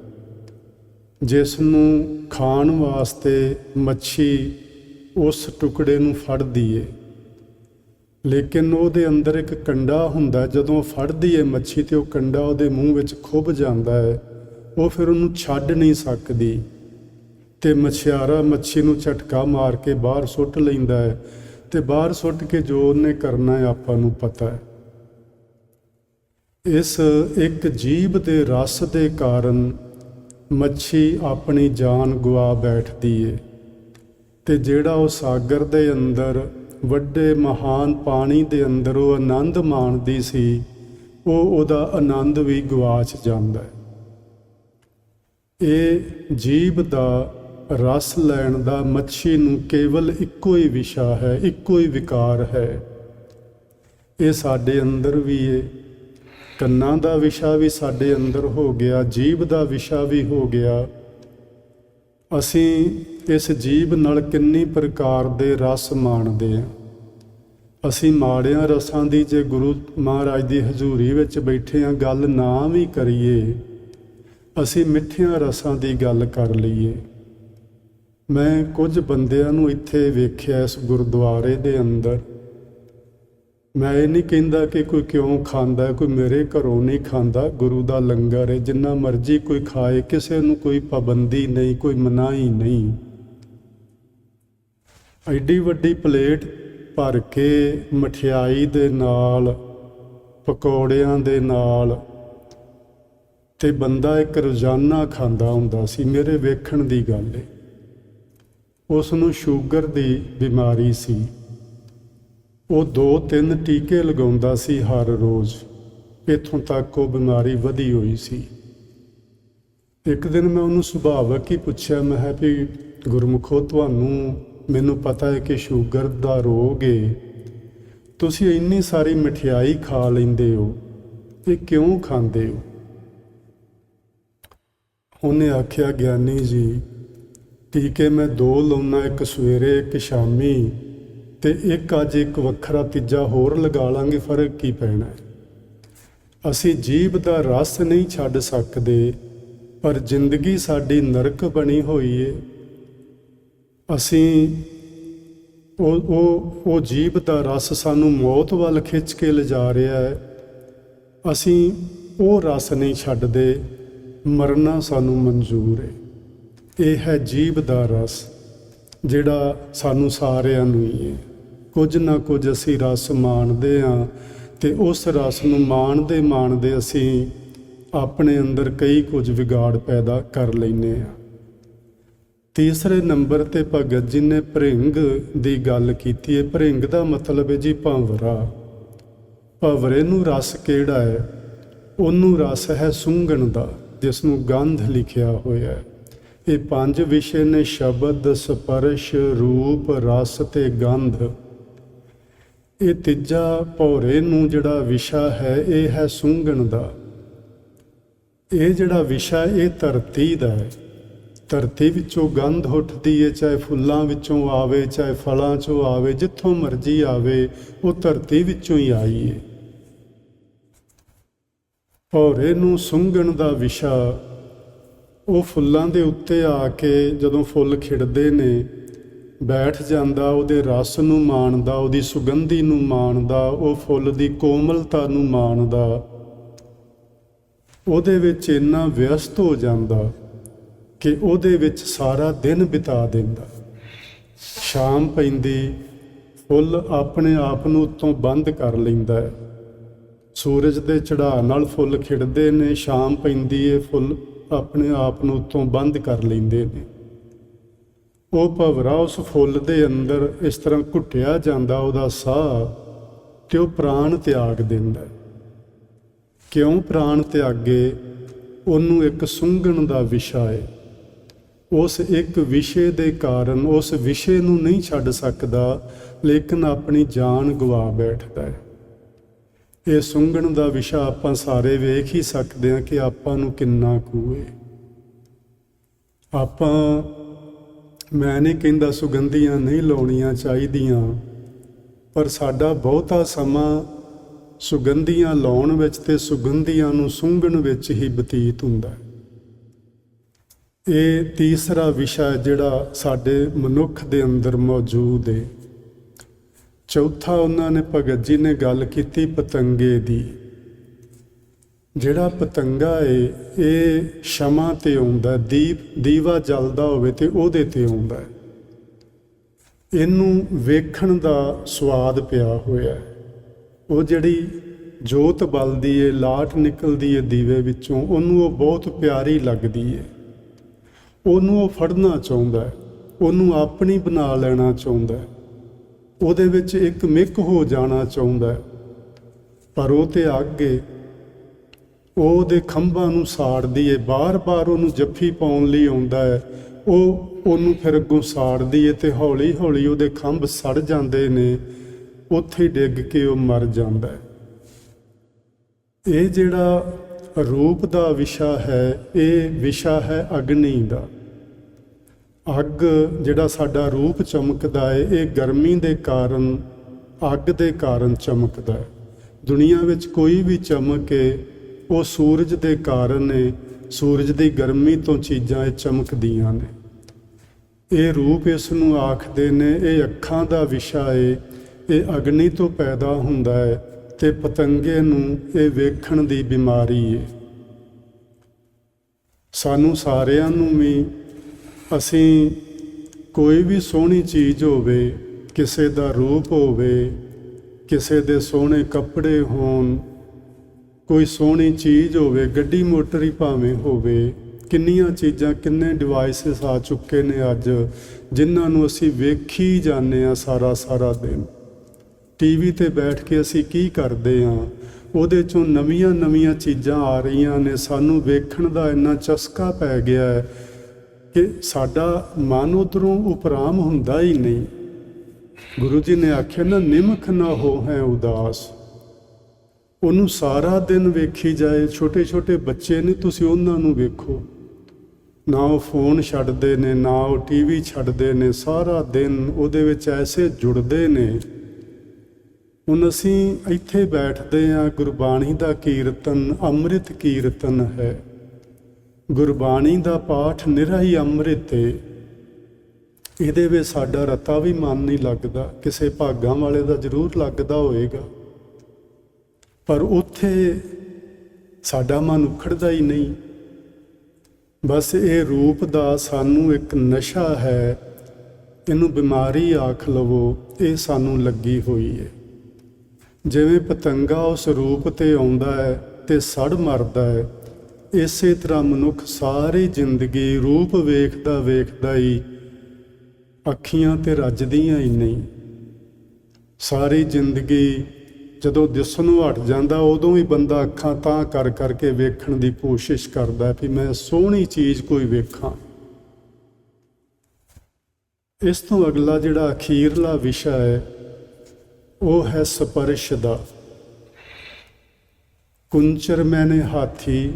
Speaker 1: ਜਿਸ ਨੂੰ ਖਾਣ ਵਾਸਤੇ ਮੱਛੀ ਉਸ ਟੁਕੜੇ ਨੂੰ ਫੜਦੀ ਏ। ਲੇਕਿਨ ਉਹਦੇ ਅੰਦਰ ਇੱਕ ਕੰਡਾ ਹੁੰਦਾ, ਜਦੋਂ ਫੜਦੀ ਏ ਮੱਛੀ ਤੇ ਉਹ ਕੰਡਾ ਉਹਦੇ ਮੂੰਹ ਵਿੱਚ ਖੁੱਭ ਜਾਂਦਾ ਹੈ, ਉਹ ਫਿਰ ਉਹਨੂੰ ਛੱਡ ਨਹੀਂ ਸਕਦੀ ਤੇ ਮਛਿਆਰਾ ਮੱਛੀ ਨੂੰ ਝਟਕਾ ਮਾਰ ਕੇ ਬਾਹਰ ਸੁੱਟ ਲੈਂਦਾ ਹੈ ਤੇ ਬਾਹਰ ਸੁੱਟ ਕੇ ਜੋ ਉਹਨੇ ਕਰਨਾ ਹੈ ਆਪਾਂ ਨੂੰ ਪਤਾ ਹੈ। ਇਸ ਇੱਕ ਜੀਬ ਦੇ ਰਸ ਦੇ ਕਾਰਨ ਮੱਛੀ ਆਪਣੀ ਜਾਨ ਗਵਾ ਬੈਠਦੀ ਏ, ਤੇ ਜਿਹੜਾ ਉਹ ਸਾਗਰ ਦੇ ਅੰਦਰ, ਵੱਡੇ ਮਹਾਨ ਪਾਣੀ ਦੇ ਅੰਦਰ ਉਹ ਆਨੰਦ ਮਾਣਦੀ ਸੀ, ਉਹ ਉਹਦਾ ਆਨੰਦ ਵੀ ਗਵਾਚ ਜਾਂਦਾ ਹੈ। ਇਹ ਜੀਵ ਦਾ ਰਸ ਲੈਣ ਦਾ ਮੱਛੀ ਨੂੰ ਕੇਵਲ ਇੱਕੋ ਹੀ ਵਿਸ਼ਾ ਹੈ, ਇੱਕੋ ਹੀ ਵਿਕਾਰ ਹੈ। ਇਹ ਸਾਡੇ ਅੰਦਰ ਵੀ ਹੈ ਕੰਨਾਂ ਦਾ ਵਿਸ਼ਾ ਵੀ ਸਾਡੇ ਅੰਦਰ ਹੋ ਗਿਆ, ਜੀਭ ਦਾ ਵਿਸ਼ਾ ਵੀ ਹੋ ਗਿਆ। ਅਸੀਂ ਇਸ ਜੀਭ ਨਾਲ ਕਿੰਨੀ ਪ੍ਰਕਾਰ ਦੇ ਰਸ ਮਾਣਦੇ ਹਾਂ। ਅਸੀਂ ਮਾੜਿਆਂ ਰਸਾਂ ਦੀ ਜੇ ਗੁਰੂ ਮਹਾਰਾਜ ਦੀ ਹਜ਼ੂਰੀ ਵਿੱਚ ਬੈਠੇ ਹਾਂ, ਗੱਲ ਨਾ ਵੀ ਕਰੀਏ, ਅਸੀਂ ਮਿੱਠਿਆਂ ਰਸਾਂ ਦੀ ਗੱਲ ਕਰ ਲਈਏ। ਮੈਂ ਕੁਝ ਬੰਦਿਆਂ ਨੂੰ ਇੱਥੇ ਵੇਖਿਆ ਇਸ ਗੁਰਦੁਆਰੇ ਦੇ ਅੰਦਰ। ਮੈਂ ਇਹ ਨਹੀਂ ਕਹਿੰਦਾ ਕਿ ਕੋਈ ਕਿਉਂ ਖਾਂਦਾ, ਕੋਈ ਮੇਰੇ ਘਰੋਂ ਨਹੀਂ ਖਾਂਦਾ, ਗੁਰੂ ਦਾ ਲੰਗਰ ਹੈ, ਜਿੰਨਾ ਮਰਜ਼ੀ ਕੋਈ ਖਾਏ, ਕਿਸੇ ਨੂੰ ਕੋਈ ਪਾਬੰਦੀ ਨਹੀਂ, ਕੋਈ ਮਨਾਹੀ ਨਹੀਂ। ਐਡੀ ਵੱਡੀ ਪਲੇਟ ਭਰ ਕੇ ਮਠਿਆਈ ਦੇ ਨਾਲ, ਪਕੌੜਿਆਂ ਦੇ ਨਾਲ, ਤੇ ਬੰਦਾ ਇੱਕ ਰੋਜ਼ਾਨਾ ਖਾਂਦਾ ਹੁੰਦਾ ਸੀ, ਮੇਰੇ ਵੇਖਣ ਦੀ ਗੱਲ ਏ। ਉਸ ਨੂੰ ਸ਼ੂਗਰ ਦੀ ਬਿਮਾਰੀ ਸੀ। ਉਹ ਦੋ ਤਿੰਨ ਟੀਕੇ ਲਗਾਉਂਦਾ ਸੀ ਹਰ ਰੋਜ਼। ਇਥੋਂ ਤੱਕ ਉਹ ਬਿਮਾਰੀ ਵਧੀ ਹੋਈ ਸੀ। ਇੱਕ ਦਿਨ ਮੈਂ ਉਹਨੂੰ ਸੁਭਾਵਕ ਹੀ ਪੁੱਛਿਆ, ਮੈਂ ਕਿਹਾ ਵੀ ਗੁਰਮੁਖੋ, ਤੁਹਾਨੂੰ ਮੈਨੂੰ ਪਤਾ ਹੈ ਕਿ ਸ਼ੂਗਰ ਦਾ ਰੋਗ ਹੈ ਤੁਸੀਂ ਇੰਨੀ ਸਾਰੀ ਮਠਿਆਈ ਖਾ ਲੈਂਦੇ ਹੋ, ਇਹ ਕਿਉਂ ਖਾਂਦੇ ਹੋ? ਉਹਨੇ ਆਖਿਆ, ਗਿਆਨੀ ਜੀ, ਟੀਕੇ ਮੈਂ ਦੋ ਲਾਉਣਾ, ਇੱਕ ਸਵੇਰੇ, ਇੱਕ ਸ਼ਾਮੀ। ਤੇ ਇੱਕ ਅੱਜ ਇੱਕ ਵੱਖਰਾ ਤੀਜਾ ਹੋਰ ਲਗਾ ਲਾਂਗੇ, ਫ਼ਰਕ ਕੀ ਪੈਣਾ ਹੈ? ਅਸੀਂ ਜੀਭ ਦਾ ਰਸ ਨਹੀਂ ਛੱਡ ਸਕਦੇ, ਪਰ ਜ਼ਿੰਦਗੀ ਸਾਡੀ ਨਰਕ ਬਣੀ ਹੋਈ ਏ। ਅਸੀਂ ਉਹ ਉਹ ਉਹ ਜੀਭ ਦਾ ਰਸ ਸਾਨੂੰ ਮੌਤ ਵੱਲ ਖਿੱਚ ਕੇ ਲਿਜਾ ਰਿਹਾ ਹੈ। ਅਸੀਂ ਉਹ ਰਸ ਨਹੀਂ ਛੱਡਦੇ, ਮਰਨਾ ਸਾਨੂੰ ਮਨਜ਼ੂਰ ਹੈ ਇਹ ਹੈ ਜੀਭ ਦਾ ਰਸ, ਜਿਹੜਾ ਸਾਨੂੰ ਸਾਰਿਆਂ ਨੂੰ ਹੀ ਹੈ ਕੁਝ ਨਾ ਕੁਝ ਅਸੀਂ ਰਸ ਮਾਣਦੇ ਹਾਂ ਤੇ ਉਸ ਰਸ ਨੂੰ ਮਾਣਦੇ ਮਾਣਦੇ ਅਸੀਂ ਆਪਣੇ ਅੰਦਰ ਕਈ ਕੁਝ ਵਿਗਾੜ ਪੈਦਾ ਕਰ ਲੈਨੇ ਆ ਤੀਸਰੇ ਨੰਬਰ ਤੇ ਭਗਤ ਜੀ ਨੇ ਭ੍ਰਿੰਗ ਦੀ ਗੱਲ ਕੀਤੀ ਹੈ। ਭ੍ਰਿੰਗ ਦਾ ਮਤਲਬ ਹੈ ਜੀ ਭਾਂਵਰਾ। ਭਵਰੇ ਨੂੰ ਰਸ ਕਿਹੜਾ ਹੈ? ਉਹਨੂੰ ਰਸ ਹੈ ਸੁੰਘਣ ਦਾ ਜਿਸ ਨੂੰ ਗੰਧ ਲਿਖਿਆ ਹੋਇਆ ਹੈ। ਇਹ ਪੰਜ ਵਿਸ਼ੇ ਨੇ, ਸ਼ਬਦ, ਸਪਰਸ਼, ਰੂਪ, ਰਸ ਤੇ ਗੰਧ। ਇਹ ਤੀਜਾ ਭੌਰੇ ਨੂੰ ਜਿਹੜਾ ਵਿਸ਼ਾ ਹੈ, ਇਹ ਹੈ ਸੁੰਘਣ ਦਾ। ਇਹ ਜਿਹੜਾ ਵਿਸ਼ਾ, ਇਹ ਧਰਤੀ ਦਾ ਹੈ। ਧਰਤੀ ਵਿੱਚੋਂ ਗੰਧ ਉੱਠਦੀ ਹੈ ਚਾਹੇ ਫੁੱਲਾਂ ਵਿੱਚੋਂ ਆਵੇ, ਚਾਹੇ ਫਲਾਂ ਚੋਂ ਆਵੇ, ਜਿੱਥੋਂ ਮਰਜ਼ੀ ਆਵੇ, ਉਹ ਧਰਤੀ ਵਿੱਚੋਂ ਹੀ ਆਈ ਹੈ ਭੌਰੇ ਨੂੰ ਸੁੰਘਣ ਦਾ ਵਿਸ਼ਾ, ਉਹ ਫੁੱਲਾਂ ਦੇ ਉੱਤੇ ਆ ਕੇ ਜਦੋਂ ਫੁੱਲ ਖਿੜਦੇ ਨੇ ਬੈਠ ਜਾਂਦਾ, ਉਹਦੇ ਰਸ ਨੂੰ ਮਾਣਦਾ, ਉਹਦੀ ਸੁਗੰਧੀ ਨੂੰ ਮਾਣਦਾ, ਉਹ ਫੁੱਲ ਦੀ ਕੋਮਲਤਾ ਨੂੰ ਮਾਣਦਾ। ਉਹਦੇ ਵਿੱਚ ਇੰਨਾ ਵਿਅਸਤ ਹੋ ਜਾਂਦਾ ਕਿ ਉਹਦੇ ਵਿੱਚ ਸਾਰਾ ਦਿਨ ਬਿਤਾ ਦਿੰਦਾ। ਸ਼ਾਮ ਪੈਂਦੀ, ਫੁੱਲ ਆਪਣੇ ਆਪ ਨੂੰ ਉੱਤੋਂ ਬੰਦ ਕਰ ਲੈਂਦਾ ਹੈ। ਸੂਰਜ ਦੇ ਚੜਾਅ ਨਾਲ ਫੁੱਲ ਖਿੜਦੇ ਨੇ, ਸ਼ਾਮ ਪੈਂਦੀ ਏ, ਫੁੱਲ ਆਪਣੇ ਆਪ ਨੂੰ ਉੱਤੋਂ ਬੰਦ ਕਰ ਲੈਂਦੇ ਨੇ। ਉਹ ਭਵਰਾ ਉਸ ਫੁੱਲ ਦੇ ਅੰਦਰ ਇਸ ਤਰ੍ਹਾਂ ਘੁੱਟਿਆ ਜਾਂਦਾ ਉਹਦਾ ਸਾਹ ਕਿ ਉਹ ਪ੍ਰਾਣ ਤਿਆਗ ਦਿੰਦਾ ਕਿਉਂ ਪ੍ਰਾਣ ਤਿਆਗੇ? ਉਹਨੂੰ ਇੱਕ ਸੁੰਘਣ ਦਾ ਵਿਸ਼ਾ ਹੈ। ਉਸ ਇੱਕ ਵਿਸ਼ੇ ਦੇ ਕਾਰਨ ਉਸ ਵਿਸ਼ੇ ਨੂੰ ਨਹੀਂ ਛੱਡ ਸਕਦਾ, ਲੇਕਿਨ ਆਪਣੀ ਜਾਨ ਗਵਾ ਬੈਠਦਾ ਹੈ। ਇਹ ਸੁੰਘਣ ਦਾ ਵਿਸ਼ਾ ਆਪਾਂ ਸਾਰੇ ਵੇਖ ਹੀ ਸਕਦੇ ਹਾਂ ਕਿ ਆਪਾਂ ਨੂੰ ਕਿੰਨਾ ਕੁ ਹੈ। ਆਪਾਂ ਮੈਂ ਨਹੀਂ ਕਹਿੰਦਾ ਸੁਗੰਧੀਆਂ ਨਹੀਂ ਲਾਉਣੀਆਂ ਚਾਹੀਦੀਆਂ, ਪਰ ਸਾਡਾ ਬਹੁਤਾ ਸਮਾਂ ਸੁਗੰਧੀਆਂ ਲਾਉਣ ਵਿੱਚ ਤੇ ਸੁਗੰਧੀਆਂ ਨੂੰ ਸੁੰਘਣ ਵਿੱਚ ਹੀ ਬਤੀਤ ਹੁੰਦਾ ਹੈ। ਇਹ ਤੀਸਰਾ ਵਿਸ਼ਾ ਜਿਹੜਾ ਸਾਡੇ ਮਨੁੱਖ ਦੇ ਅੰਦਰ ਮੌਜੂਦ ਹੈ ਚੌਥਾ ਉਹਨਾਂ ਨੇ ਭਗਤ ਜੀ ਨੇ ਗੱਲ ਕੀਤੀ ਪਤੰਗੇ ਦੀ। ਜਿਹੜਾ ਪਤੰਗਾ ਏ, ਇਹ ਸ਼ਮਾ ਤੇ ਆਉਂਦਾ, ਦੀਪ, ਦੀਵਾ ਜਲਦਾ ਹੋਵੇ ਤੇ ਉਹਦੇ ਤੇ ਆਉਂਦਾ ਇਹਨੂੰ ਵੇਖਣ ਦਾ ਸਵਾਦ ਪਿਆ ਹੋਇਆ ਉਹ ਜਿਹੜੀ ਜੋਤ ਬਲਦੀ ਏ, ਲਾਟ ਨਿਕਲਦੀ ਏ ਦੀਵੇ ਵਿੱਚੋਂ, ਉਹਨੂੰ ਉਹ ਬਹੁਤ ਪਿਆਰੀ ਲੱਗਦੀ ਏ। ਉਹਨੂੰ ਉਹ ਫੜਨਾ ਚਾਹੁੰਦਾ ਉਹਨੂੰ ਆਪਣੀ ਬਣਾ ਲੈਣਾ ਚਾਹੁੰਦਾ ਉਹਦੇ ਵਿੱਚ ਇੱਕ ਮਿੱਕ ਹੋ ਜਾਣਾ ਚਾਹੁੰਦਾ ਪਰ ਉਹ ਤੇ ਅੱਗੇ ਉਹਦੇ ਖੰਭਾਂ ਨੂੰ ਸਾੜਦੀ ਏ, ਬਾਰ-ਬਾਰ ਉਹਨੂੰ ਜੱਫੀ ਪਾਉਣ ਲਈ ਆਉਂਦਾ ਹੈ ਉਹ ਉਹਨੂੰ ਫਿਰ ਅੱਗੋਂ ਸਾੜਦੀ ਏ ਤੇ ਹੌਲੀ-ਹੌਲੀ ਉਹਦੇ ਖੰਭ ਸੜ ਜਾਂਦੇ ਨੇ, ਉੱਥੇ ਡਿੱਗ ਕੇ ਉਹ ਮਰ ਜਾਂਦਾ ਹੈ ਇਹ ਜਿਹੜਾ ਰੂਪ ਦਾ ਵਿਸ਼ਾ ਹੈ, ਇਹ ਵਿਸ਼ਾ ਹੈ ਅਗਨੀ ਦਾ। ਅੱਗ ਜਿਹੜਾ ਸਾਡਾ ਰੂਪ ਚਮਕਦਾ ਹੈ ਇਹ ਗਰਮੀ ਦੇ ਕਾਰਨ, ਅੱਗ ਦੇ ਕਾਰਨ ਚਮਕਦਾ ਹੈ ਦੁਨੀਆ ਵਿੱਚ ਕੋਈ ਵੀ ਚਮਕੇ ਉਹ ਸੂਰਜ ਦੇ ਕਾਰਨ ਨੇ ਸੂਰਜ ਦੀ ਗਰਮੀ ਤੋਂ ਚੀਜ਼ਾਂ ਇਹ ਚਮਕਦੀਆਂ ਨੇ। ਇਹ ਰੂਪ ਇਸ ਨੂੰ ਆਖਦੇ ਨੇ, ਇਹ ਅੱਖਾਂ ਦਾ ਵਿਸ਼ਾ ਹੈ ਇਹ ਅਗਨੀ ਤੋਂ ਪੈਦਾ ਹੁੰਦਾ ਹੈ ਤੇ ਪਤੰਗੇ ਨੂੰ ਇਹ ਵੇਖਣ ਦੀ ਬਿਮਾਰੀ ਏ। ਸਾਨੂੰ ਸਾਰਿਆਂ ਨੂੰ ਵੀ, ਅਸੀਂ ਕੋਈ ਵੀ ਸੋਹਣੀ ਚੀਜ਼ ਹੋਵੇ, ਕਿਸੇ ਦਾ ਰੂਪ ਹੋਵੇ, ਕਿਸੇ ਦੇ ਸੋਹਣੇ ਕੱਪੜੇ ਹੋਣ ਕੋਈ ਸੋਹਣੀ ਚੀਜ਼ ਹੋਵੇ, ਗੱਡੀ ਮੋਟਰ ਹੀ ਭਾਵੇਂ ਹੋਵੇ, ਕਿੰਨੀਆਂ ਚੀਜ਼ਾਂ, ਕਿੰਨੇ ਡਿਵਾਈਸਸ ਆ ਚੁੱਕੇ ਨੇ ਅੱਜ, ਜਿਨ੍ਹਾਂ ਨੂੰ ਅਸੀਂ ਵੇਖੀ ਜਾਂਦੇ ਆ ਸਾਰਾ ਸਾਰਾ ਦਿਨ। ਟੀਵੀ ਤੇ ਬੈਠ ਕੇ ਅਸੀਂ ਕੀ ਕਰਦੇ ਆ ਉਹਦੇ ਚੋਂ ਨਵੀਆਂ ਨਵੀਆਂ ਚੀਜ਼ਾਂ ਆ ਰਹੀਆਂ ਨੇ, ਸਾਨੂੰ ਵੇਖਣ ਦਾ ਇੰਨਾ ਚਸਕਾ ਪੈ ਗਿਆ ਹੈ ਕਿ ਸਾਡਾ ਮਨ ਉਧਰੋਂ ਉਪਰਾਮ ਹੁੰਦਾ ਹੀ ਨਹੀਂ। ਗੁਰੂ ਜੀ ਨੇ ਆਖਿਆ, ਨਾ ਨਿਮਖ ਨਾ ਹੋ ਹੈ ਉਦਾਸ। ਉਹਨੂੰ ਸਾਰਾ ਦਿਨ ਵੇਖੀ ਜਾਏ। ਛੋਟੇ ਛੋਟੇ ਬੱਚੇ ਨੇ, ਤੁਸੀਂ ਉਹਨਾਂ ਨੂੰ ਵੇਖੋ। ਨਾ ਉਹ ਫੋਨ ਛੱਡਦੇ ਨੇ, ਨਾ ਉਹ ਟੀਵੀ ਛੱਡਦੇ ਨੇ, ਸਾਰਾ ਦਿਨ ਉਹਦੇ ਵਿੱਚ ਐਸੇ ਜੁੜਦੇ ਨੇ। ਹੁਣ ਅਸੀਂ ਇੱਥੇ ਬੈਠਦੇ ਆ ਗੁਰਬਾਣੀ ਦਾ ਕੀਰਤਨ, ਅੰਮ੍ਰਿਤ ਕੀਰਤਨ ਹੈ। ਗੁਰਬਾਣੀ ਦਾ ਪਾਠ ਨਿਰਾ ਹੀ ਅੰਮ੍ਰਿਤ ਹੈ ਇਹਦੇ ਵਿੱਚ ਸਾਡਾ ਰਤਾ ਵੀ ਮਨ ਨਹੀਂ ਲੱਗਦਾ। ਕਿਸੇ ਭਾਗਾਂ ਵਾਲੇ ਦਾ ਜ਼ਰੂਰ ਲੱਗਦਾ ਹੋਏਗਾ ਪਰ ਉੱਥੇ ਸਾਡਾ ਮਨ ਉਖੜਦਾ ਹੀ ਨਹੀਂ। ਬਸ ਇਹ ਰੂਪ ਦਾ ਸਾਨੂੰ ਇੱਕ ਨਸ਼ਾ ਹੈ। ਇਹਨੂੰ ਬਿਮਾਰੀ ਆਖ ਲਵੋ, ਇਹ ਸਾਨੂੰ ਲੱਗੀ ਹੋਈ ਹੈ ਜਿਵੇਂ ਪਤੰਗਾ ਉਸ ਰੂਪ ਤੇ ਆਉਂਦਾ ਹੈ ਤੇ ਸੜ ਮਰਦਾ ਹੈ, ਇਸੇ ਤਰ੍ਹਾਂ ਮਨੁੱਖ ਸਾਰੀ ਜ਼ਿੰਦਗੀ ਰੂਪ ਵੇਖਦਾ ਵੇਖਦਾ ਹੀ ਅੱਖੀਆਂ ਤੇ ਰੱਜਦੀਆਂ ਹੀ ਨਹੀਂ। ਸਾਰੀ ਜ਼ਿੰਦਗੀ ਜਦੋਂ ਦਿਸਣੋਂ ਹਟ ਜਾਂਦਾ, ਉਦੋਂ ਹੀ ਬੰਦਾ ਅੱਖਾਂ ਤਾਂ ਕਰ ਕਰਕੇ ਵੇਖਣ ਦੀ ਕੋਸ਼ਿਸ਼ ਕਰਦਾ ਵੀ ਮੈਂ ਸੋਹਣੀ ਚੀਜ਼ ਕੋਈ ਵੇਖਾਂ। ਇਸ ਤੋਂ ਅਗਲਾ ਜਿਹੜਾ ਅਖੀਰਲਾ ਵਿਸ਼ਾ ਹੈ, ਉਹ ਹੈ ਸਪਰਸ਼ ਦਾ। ਕੁੰਚਰ ਮੈਨੇ ਹਾਥੀ,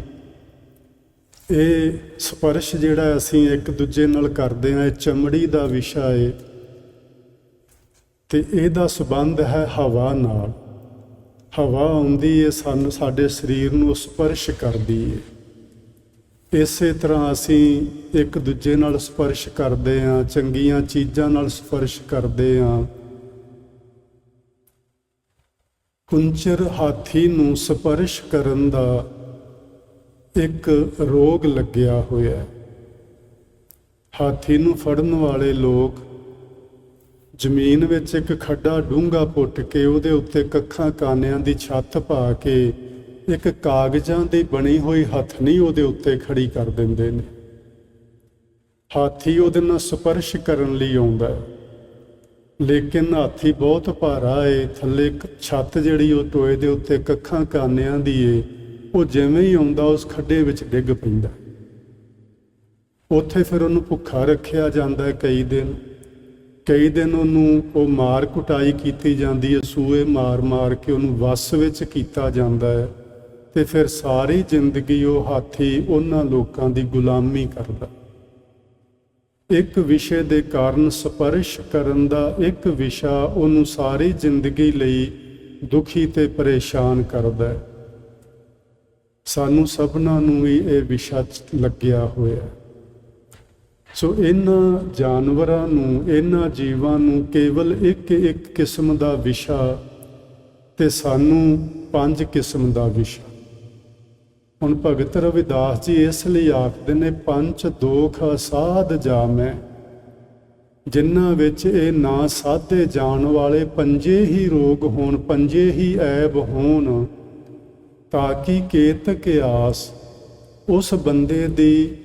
Speaker 1: ਇਹ ਸਪਰਸ਼ ਜਿਹੜਾ ਅਸੀਂ ਇੱਕ ਦੂਜੇ ਨਾਲ ਕਰਦੇ ਹਾਂ, ਇਹ ਚਮੜੀ ਦਾ ਵਿਸ਼ਾ ਹੈ ਤੇ ਇਹਦਾ ਸਬੰਧ ਹੈ ਹਵਾ ਨਾਲ। ਹਵਾ ਆਉਂਦੀ ਹੈ ਸਾਨੂੰ ਸਾਡੇ ਸਰੀਰ ਨੂੰ ਸਪਰਸ਼ ਕਰਦੀ ਹੈ ਇਸੇ ਤਰ੍ਹਾਂ ਅਸੀਂ ਇੱਕ ਦੂਜੇ ਨਾਲ ਸਪਰਸ਼ ਕਰਦੇ ਹਾਂ ਚੰਗੀਆਂ ਚੀਜ਼ਾਂ ਨਾਲ ਸਪਰਸ਼ ਕਰਦੇ ਹਾਂ ਕੁੰਚਰ ਹਾਥੀ ਨੂੰ ਸਪਰਸ਼ ਕਰਨ ਦਾ ਇੱਕ ਰੋਗ ਲੱਗਿਆ ਹੋਇਆ। ਹਾਥੀ ਨੂੰ ਫੜਨ ਵਾਲੇ ਲੋਕ ਜ਼ਮੀਨ ਵਿੱਚ ਇੱਕ ਖੱਡਾ ਡੂੰਘਾ ਪੁੱਟ ਕੇ ਉਹਦੇ ਉੱਤੇ ਕੱਖਾਂ ਕਾਨਿਆਂ ਦੀ ਛੱਤ ਪਾ ਕੇ ਇੱਕ ਕਾਗਜ਼ਾਂ ਦੀ ਬਣੀ ਹੋਈ ਹਥਨੀ ਉਹਦੇ ਉੱਤੇ ਖੜੀ ਕਰ ਦਿੰਦੇ ਨੇ। ਹਾਥੀ ਉਹਦੇ ਨਾਲ ਸਪਰਸ਼ ਕਰਨ ਲਈ ਆਉਂਦਾ ਹੈ। ਲੇਕਿਨ ਹਾਥੀ ਬਹੁਤ ਭਾਰਾ ਏ, ਥੱਲੇ ਇੱਕ ਛੱਤ ਜਿਹੜੀ ਉਹ ਟੋਏ ਦੇ ਉੱਤੇ ਕੱਖਾਂ ਕਾਨਿਆਂ ਦੀ ਏ, ਉਹ ਜਿਵੇਂ ਹੀ ਆਉਂਦਾ ਉਸ ਖੱਡੇ ਵਿੱਚ ਡਿੱਗ ਪੈਂਦਾ। ਉੱਥੇ ਫਿਰ ਉਹਨੂੰ ਭੁੱਖਾ ਰੱਖਿਆ ਜਾਂਦਾ ਕਈ ਦਿਨ। ਕਈ ਦਿਨ ਉਹਨੂੰ ਉਹ ਮਾਰ ਕੁਟਾਈ ਕੀਤੀ ਜਾਂਦੀ ਹੈ, ਸੂਏ ਮਾਰ ਮਾਰ ਕੇ ਉਹਨੂੰ ਵਸ ਵਿੱਚ ਕੀਤਾ ਜਾਂਦਾ ਹੈ ਤੇ ਫਿਰ ਸਾਰੀ ਜ਼ਿੰਦਗੀ ਉਹ ਹਾਥੀ ਉਹਨਾਂ ਲੋਕਾਂ ਦੀ ਗੁਲਾਮੀ ਕਰਦਾ। ਇੱਕ ਵਿਸ਼ੇ ਦੇ ਕਾਰਨ ਸਪਰਸ਼ ਕਰਨ ਦਾ ਇੱਕ ਵਿਸ਼ਾ ਉਹਨੂੰ ਸਾਰੀ ਜ਼ਿੰਦਗੀ ਲਈ ਦੁਖੀ ਤੇ ਪਰੇਸ਼ਾਨ ਕਰਦਾ ਹੈ। ਸਾਨੂੰ ਸਭਨਾਂ ਨੂੰ ਵੀ ਇਹ ਵਿਸ਼ਾ ਲੱਗਿਆ ਹੋਇਆ ਹੈ। ਸੋ ਇਹਨਾਂ ਜਾਨਵਰਾਂ ਨੂੰ, ਇਹਨਾਂ ਜੀਵਾਂ ਨੂੰ ਕੇਵਲ ਇੱਕ ਇੱਕ ਕਿਸਮ ਦਾ ਵਿਸ਼ਾ ਤੇ ਸਾਨੂੰ ਪੰਜ ਕਿਸਮ ਦਾ ਵਿਸ਼ਾ। ਹੁਣ ਭਗਤ ਰਵਿਦਾਸ ਜੀ ਇਸ ਲਈ ਆਖਦੇ ਨੇ, ਪੰਜ ਦੋਖ ਅਸਾਧ ਜਾਮੈ ਜਿਨ੍ਹਾਂ ਵਿੱਚ ਇਹ ਨਾ ਸਾਧੇ ਜਾਣ ਵਾਲੇ ਪੰਜੇ ਹੀ ਰੋਗ ਹੋਣ, ਪੰਜੇ ਹੀ ਐਬ ਹੋਣ, ਤਾਂ ਕਿ ਕੇਤਕ ਆਸ ਉਸ ਬੰਦੇ ਦੀ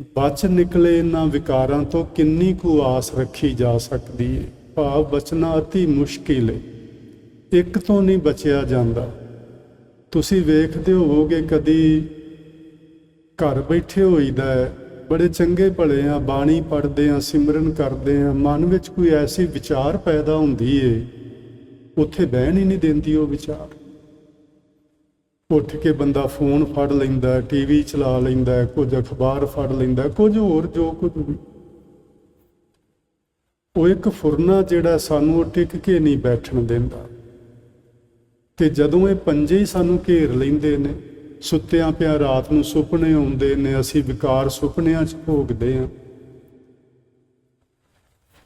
Speaker 1: ਬਚ ਨਿਕਲੇ ਇਹਨਾਂ ਵਿਕਾਰਾਂ ਤੋਂ ਕਿੰਨੀ ਕੁ ਆਸ ਰੱਖੀ ਜਾ ਸਕਦੀ ਹੈ ਭਾਵ ਬਚਣਾ ਅਤੀ ਮੁਸ਼ਕਿਲ ਹੈ ਇੱਕ ਤੋਂ ਨਹੀਂ ਬਚਿਆ ਜਾਂਦਾ। ਤੁਸੀਂ ਵੇਖਦੇ ਹੋਵੋਗੇ ਕਦੀ ਘਰ ਬੈਠੇ ਹੋਈਦਾ ਹੈ ਬੜੇ ਚੰਗੇ ਭਲੇ ਆ, ਬਾਣੀ ਪੜ੍ਹਦੇ ਆ, ਸਿਮਰਨ ਕਰਦੇ ਆ, ਮਨ ਵਿੱਚ ਕੋਈ ਐਸੀ ਵਿਚਾਰ ਪੈਦਾ ਹੁੰਦੀ ਏ, ਉੱਥੇ ਬਹਿਣ ਹੀ ਨਹੀਂ ਦਿੰਦੀ ਉਹ ਵਿਚਾਰ। ਉੱਠ ਕੇ ਬੰਦਾ ਫੋਨ ਫੜ ਲੈਂਦਾ ਟੀਵੀ ਚਲਾ ਲੈਂਦਾ, ਕੁਝ ਅਖਬਾਰ ਫੜ ਲੈਂਦਾ, ਕੁਝ ਹੋਰ ਜੋ ਕੁਝ ਵੀ। ਉਹ ਇੱਕ ਫੁਰਨਾ ਜਿਹੜਾ ਸਾਨੂੰ ਉਹ ਟਿਕ ਕੇ ਨਹੀਂ ਬੈਠਣ ਦਿੰਦਾ। ਤੇ ਜਦੋਂ ਇਹ ਪੰਜੇ ਹੀ ਸਾਨੂੰ ਘੇਰ ਲੈਂਦੇ ਨੇ, ਸੁੱਤਿਆਂ ਪਿਆ ਰਾਤ ਨੂੰ ਸੁਪਨੇ ਆਉਂਦੇ ਨੇ, ਅਸੀਂ ਵਿਕਾਰ ਸੁਪਨਿਆਂ 'ਚ ਭੋਗਦੇ ਹਾਂ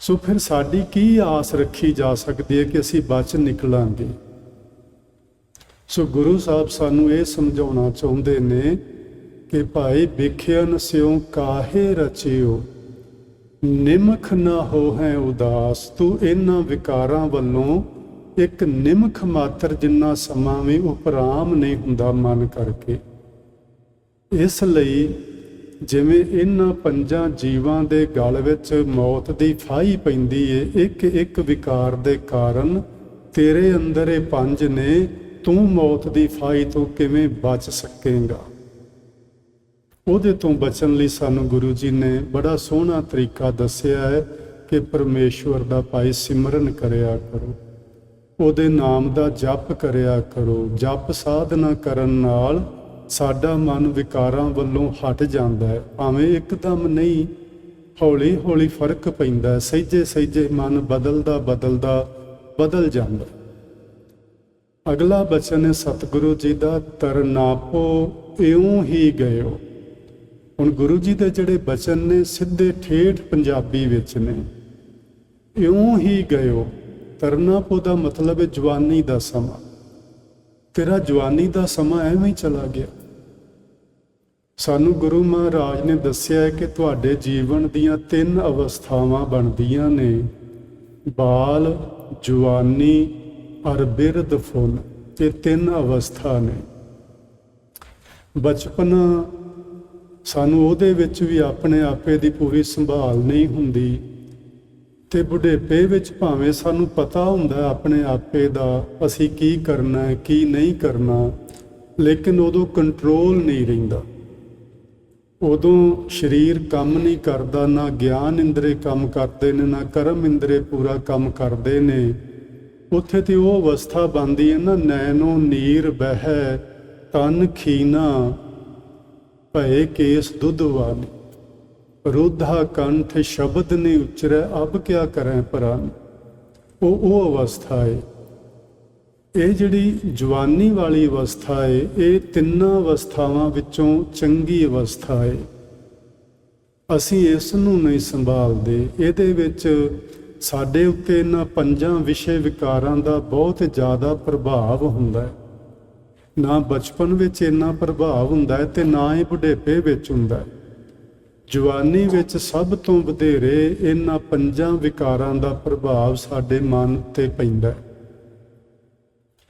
Speaker 1: ਸੋ ਫਿਰ ਸਾਡੀ ਕੀ ਆਸ ਰੱਖੀ ਜਾ ਸਕਦੀ ਹੈ ਕਿ ਅਸੀਂ ਬਚ ਨਿਕਲਾਂਗੇ? ਸੋ ਗੁਰੂ ਸਾਹਿਬ ਸਾਨੂੰ ਇਹ ਸਮਝਾਉਣਾ ਚਾਹੁੰਦੇ ਨੇ ਕਿ ਭਾਈ ਵਿਖਿਆਨ ਸਿਉ ਕਾਹੇ ਰਚਿਓ? ਨਿਮਖ ਨਾ ਹੋਹੈ ਉਦਾਸ, ਤੂੰ ਇਹਨਾਂ ਵਿਕਾਰਾਂ ਵੱਲੋਂ ਇੱਕ ਨਿਮਖ ਮਾਤਰ ਜਿੰਨਾ ਸਮਾਂ ਵੀ ਉਪਰਾਮ ਨਹੀਂ ਹੁੰਦਾ ਮਨ ਕਰਕੇ। ਇਸ ਲਈ ਜਿਵੇਂ ਇਹਨਾਂ ਪੰਜਾਂ ਜੀਵਾਂ ਦੇ ਗਲ ਵਿੱਚ ਮੌਤ ਦੀ ਫਾਹੀ ਪੈਂਦੀ ਏ ਇੱਕ ਇੱਕ ਵਿਕਾਰ ਦੇ ਕਾਰਨ ਤੇਰੇ ਅੰਦਰ ਇਹ ਪੰਜ ਨੇ ਤੂੰ ਮੌਤ ਦੀ ਫਾਈ ਤੋਂ ਕਿਵੇਂ ਬਚ ਸਕੇਂਗਾ? ਉਹਦੇ ਤੋਂ ਬਚਣ ਲਈ ਸਾਨੂੰ ਗੁਰੂ ਜੀ ਨੇ ਬੜਾ ਸੋਹਣਾ ਤਰੀਕਾ ਦੱਸਿਆ ਹੈ ਕਿ ਪਰਮੇਸ਼ਵਰ ਦਾ ਭਾਈ ਸਿਮਰਨ ਕਰਿਆ ਕਰੋ। ਉਹਦੇ ਨਾਮ ਦਾ ਜਪ ਕਰਿਆ ਕਰੋ। ਜਪ ਸਾਧਨਾ ਕਰਨ ਨਾਲ ਸਾਡਾ ਮਨ ਵਿਕਾਰਾਂ ਵੱਲੋਂ ਹਟ ਜਾਂਦਾ ਹੈ। ਭਾਵੇਂ ਇੱਕਦਮ ਨਹੀਂ ਹੌਲੀ ਹੌਲੀ ਫ਼ਰਕ ਪੈਂਦਾ ਸਹਿਜੇ ਸਹਿਜੇ ਮਨ ਬਦਲਦਾ ਬਦਲਦਾ ਬਦਲ ਜਾਂਦਾ ਅਗਲਾ ਬਚਨ ਹੈ, ਸਤਿਗੁਰੂ ਜੀ ਦਾ ਤਰਨਾਪੋ ਇਉਂ ਹੀ ਗਇਓ। ਹੁਣ ਗੁਰੂ ਜੀ ਦੇ ਜਿਹੜੇ ਬਚਨ ਨੇ, ਸਿੱਧੇ ਠੇਠ ਪੰਜਾਬੀ ਵਿੱਚ ਨੇ। ਇਉਂ ਹੀ ਗਇਓ। ਤਰਨਾਪੋ ਦਾ ਮਤਲਬ ਹੈ ਜਵਾਨੀ ਦਾ ਸਮਾਂ। ਤੇਰਾ ਜਵਾਨੀ ਦਾ ਸਮਾਂ ਐਵੇਂ ਹੀ ਚਲਾ ਗਿਆ। ਸਾਨੂੰ ਗੁਰੂ ਮਹਾਰਾਜ ਨੇ ਦੱਸਿਆ ਹੈ ਕਿ ਤੁਹਾਡੇ ਜੀਵਨ ਦੀਆਂ ਤਿੰਨ ਅਵਸਥਾਵਾਂ ਬਣਦੀਆਂ ਨੇ। ਬਾਲ, ਜਵਾਨੀ ਔਰ ਬਿਰਧ ਫੁੱਲ ਇਹ ਤਿੰਨ ਅਵਸਥਾ ਨੇ। ਬਚਪਨ ਸਾਨੂੰ ਉਹਦੇ ਵਿੱਚ ਵੀ ਆਪਣੇ ਆਪੇ ਦੀ ਪੂਰੀ ਸੰਭਾਲ ਨਹੀਂ ਹੁੰਦੀ ਤੇ ਬੁਢੇਪੇ ਵਿੱਚ ਭਾਵੇਂ ਸਾਨੂੰ ਪਤਾ ਹੁੰਦਾ ਆਪਣੇ ਆਪੇ ਦਾ ਅਸੀਂ ਕੀ ਕਰਨਾ ਹੈ ਕੀ ਨਹੀਂ ਕਰਨਾ, ਲੇਕਿਨ ਉਦੋਂ ਕੰਟਰੋਲ ਨਹੀਂ ਰਹਿੰਦਾ। ਉਦੋਂ ਸਰੀਰ ਕੰਮ ਨਹੀਂ ਕਰਦਾ, ਨਾ ਗਿਆਨ ਇੰਦਰੇ ਕੰਮ ਕਰਦੇ ਨੇ, ਨਾ ਕਰਮ ਇੰਦਰੇ ਪੂਰਾ ਕੰਮ ਕਰਦੇ ਨੇ। ਉੱਥੇ ਤੇ ਉਹ ਅਵਸਥਾ ਬਣਦੀ ਹੈ ਨਾ, ਨੈਣੋ ਨੀਰ ਬਹਿ, ਤਨ ਖੀਨਾ ਭਏ ਕੇਸ ਦੁੱਧ ਵਾਲੀ। ਰੁੱਧਾ ਕੰਠ ਸ਼ਬਦ ਨੇ ਉਚਰੈ, ਅਬ ਕਿਆ ਕਰੈ ਪ੍ਰਾਨ। ਉਹ ਉਹ ਅਵਸਥਾ ਹੈ ਇਹ ਜਿਹੜੀ ਜਵਾਨੀ ਵਾਲੀ ਅਵਸਥਾ ਹੈ ਇਹ ਤਿੰਨਾਂ ਅਵਸਥਾਵਾਂ ਵਿੱਚੋਂ ਚੰਗੀ ਅਵਸਥਾ ਹੈ ਅਸੀਂ ਇਸ ਨੂੰ ਨਹੀਂ ਸੰਭਾਲਦੇ। ਇਹਦੇ ਵਿੱਚ ਸਾਡੇ ਉੱਤੇ ਇਹਨਾਂ ਪੰਜਾਂ ਵਿਸ਼ੇ ਵਿਕਾਰਾਂ ਦਾ ਬਹੁਤ ਜ਼ਿਆਦਾ ਪ੍ਰਭਾਵ ਹੁੰਦਾ ਹੈ। ਨਾ ਬਚਪਨ ਵਿੱਚ ਇੰਨਾ ਪ੍ਰਭਾਵ ਹੁੰਦਾ ਹੈ ਤੇ ਨਾ ਹੀ ਬੁਢੇਪੇ ਵਿੱਚ ਹੁੰਦਾ ਹੈ। ਜਵਾਨੀ ਵਿੱਚ ਸਭ ਤੋਂ ਵਧੇਰੇ ਇਹਨਾਂ ਪੰਜਾਂ ਵਿਕਾਰਾਂ ਦਾ ਪ੍ਰਭਾਵ ਸਾਡੇ ਮਨ ਤੇ ਪੈਂਦਾ ਹੈ।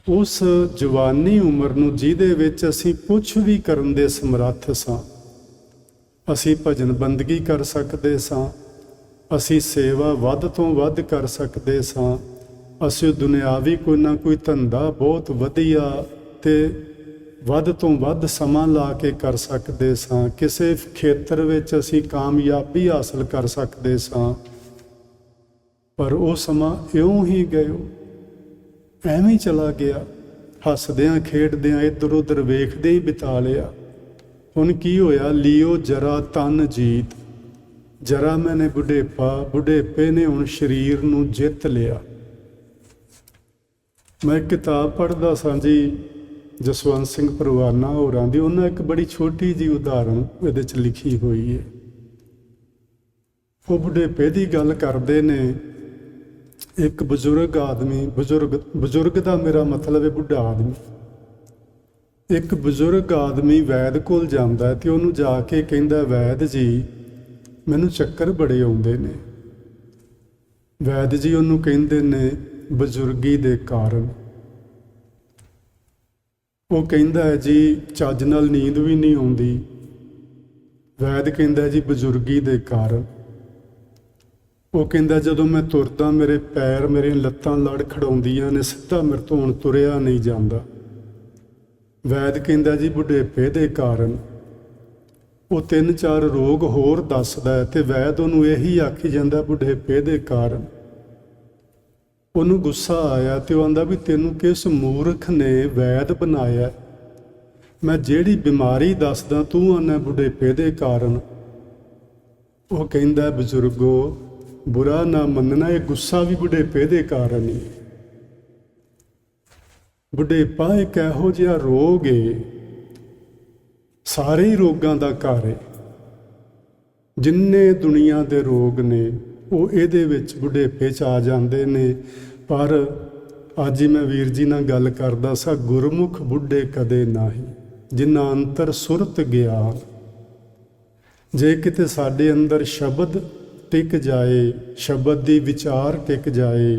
Speaker 1: ਉਸ ਜਵਾਨੀ ਉਮਰ ਨੂੰ ਜਿਹਦੇ ਵਿੱਚ ਅਸੀਂ ਕੁਝ ਵੀ ਕਰਨ ਦੇ ਸਮਰੱਥ ਸਾਂ, ਅਸੀਂ ਭਜਨ ਬੰਦਗੀ ਕਰ ਸਕਦੇ ਸਾਂ ਅਸੀਂ ਸੇਵਾ ਵੱਧ ਤੋਂ ਵੱਧ ਕਰ ਸਕਦੇ ਸਾਂ। ਅਸੀਂ ਦੁਨਿਆਵੀ ਕੋਈ ਨਾ ਕੋਈ ਧੰਦਾ ਬਹੁਤ ਵਧੀਆ ਤੇ ਵੱਧ ਤੋਂ ਵੱਧ ਸਮਾਂ ਲਾ ਕੇ ਕਰ ਸਕਦੇ ਸਾਂ। ਕਿਸੇ ਖੇਤਰ ਵਿੱਚ ਅਸੀਂ ਕਾਮਯਾਬੀ ਹਾਸਲ ਕਰ ਸਕਦੇ ਸਾਂ। ਪਰ ਉਹ ਸਮਾਂ ਇਉਂ ਹੀ ਗਇਓ, ਐਵੇਂ ਹੀ ਚਲਾ ਗਿਆ। ਹੱਸਦਿਆਂ ਖੇਡਦਿਆਂ ਇੱਧਰ ਉੱਧਰ ਵੇਖਦੇ ਹੀ ਬਿਤਾ ਲਿਆ। ਹੁਣ ਕੀ ਹੋਇਆ, ਲਿਓ ਜਰਾ ਤਨ ਜੀਤ। ਜਰਾ ਮੈਨੇ ਬੁਢੇਪਾ, ਬੁਢੇਪੇ ਨੇ ਹੁਣ ਸਰੀਰ ਨੂੰ ਜਿੱਤ ਲਿਆ। ਮੈਂ ਕਿਤਾਬ ਪੜ੍ਹਦਾ ਸਾਂ ਜੀ, ਜਸਵੰਤ ਸਿੰਘ ਪਰਵਾਨਾ ਹੋਰਾਂ ਦੀ। ਉਹਨਾਂ ਇੱਕ ਬੜੀ ਛੋਟੀ ਜੀ ਉਦਾਹਰਣ ਇਹਦੇ ਚ ਲਿਖੀ ਹੋਈ ਹੈ। ਉਹ ਬੁਢੇਪੇ ਦੀ ਗੱਲ ਕਰਦੇ ਨੇ, ਇੱਕ ਬਜ਼ੁਰਗ ਆਦਮੀ, ਬਜ਼ੁਰਗ ਬਜ਼ੁਰਗ ਦਾ ਮੇਰਾ ਮਤਲਬ ਹੈ ਬੁੱਢਾ ਆਦਮੀ। ਇੱਕ ਬਜ਼ੁਰਗ ਆਦਮੀ ਵੈਦ ਕੋਲ ਜਾਂਦਾ ਹੈ ਤੇ ਉਹਨੂੰ ਜਾ ਕੇ ਕਹਿੰਦਾ, ਵੈਦ ਜੀ ਮੈਨੂੰ ਚੱਕਰ ਬੜੇ ਆਉਂਦੇ ਨੇ। ਵੈਦ ਜੀ ਉਹਨੂੰ ਕਹਿੰਦੇ ਨੇ, ਬਜ਼ੁਰਗੀ ਦੇ ਕਾਰਨ। ਉਹ ਕਹਿੰਦਾ ਹੈ, ਜੀ, ਚੱਜ ਨਾਲ ਨੀਂਦ ਵੀ ਨਹੀਂ ਆਉਂਦੀ। ਵੈਦ ਕਹਿੰਦਾ ਜੀ, ਬਜ਼ੁਰਗੀ ਦੇ ਕਾਰਨ। ਉਹ ਕਹਿੰਦਾ, ਜਦੋਂ ਮੈਂ ਤੁਰਦਾ, ਮੇਰੇ ਪੈਰ ਮੇਰੀਆਂ ਲੱਤਾਂ ਲੜ ਖੜਾਉਂਦੀਆਂ ਨੇ, ਸਿੱਧਾ ਮੇਰੇ ਤੋਂ ਹੁਣ ਤੁਰਿਆ ਨਹੀਂ ਜਾਂਦਾ। ਵੈਦ ਕਹਿੰਦਾ, ਜੀ, ਬੁਢੇਪੇ ਦੇ ਕਾਰਨ। ਉਹ ਤਿੰਨ ਚਾਰ ਰੋਗ ਹੋਰ ਦੱਸਦਾ ਹੈ ਤੇ ਵੈਦ ਉਹਨੂੰ ਇਹੀ ਆਖੀ ਜਾਂਦਾ, ਬੁਢੇਪੇ ਦੇ ਕਾਰਨ। ਉਹਨੂੰ ਗੁੱਸਾ ਆਇਆ ਤੇ ਉਹ ਆਂਦਾ ਵੀ ਤੈਨੂੰ ਕਿਸ ਮੂਰਖ ਨੇ ਵੈਦ ਬਣਾਇਆ? ਮੈਂ ਜਿਹੜੀ ਬਿਮਾਰੀ ਦੱਸਦਾ ਤੂੰ ਆਨਾ ਬੁਢੇਪੇ ਦੇ ਕਾਰਨ। ਉਹ ਕਹਿੰਦਾ, ਬਜ਼ੁਰਗੋ, ਬੁਰਾ ਨਾ ਮੰਨਣਾ, ਇਹ ਗੁੱਸਾ ਵੀ ਬੁਢੇਪੇ ਦੇ ਕਾਰਨ ਹੀ। ਬੁਢੇਪਾ ਇੱਕ ਇਹੋ ਜਿਹਾ ਰੋਗ ਏ ਸਾਰੇ ਹੀ ਰੋਗਾਂ ਦਾ ਘਰ ਏ। ਜਿੰਨੇ ਦੁਨੀਆ ਦੇ ਰੋਗ ਨੇ, ਉਹ ਇਹਦੇ ਵਿੱਚ ਬੁਢੇਪੇ ਚ ਆ ਜਾਂਦੇ ਨੇ। ਪਰ ਅੱਜ ਹੀ ਮੈਂ ਵੀਰ ਜੀ ਨਾਲ ਗੱਲ ਕਰਦਾ ਸਾਂ, ਗੁਰਮੁਖ ਬੁੱਢੇ ਕਦੇ ਨਾਹੀ ਜਿਨ੍ਹਾਂ ਅੰਤਰ ਸੁਰਤ ਗਿਆਨ ਜੇ ਕਿਤੇ ਸਾਡੇ ਅੰਦਰ ਸ਼ਬਦ ਟਿਕ ਜਾਏ, ਸ਼ਬਦ ਦੀ ਵਿਚਾਰ ਟਿਕ ਜਾਏ,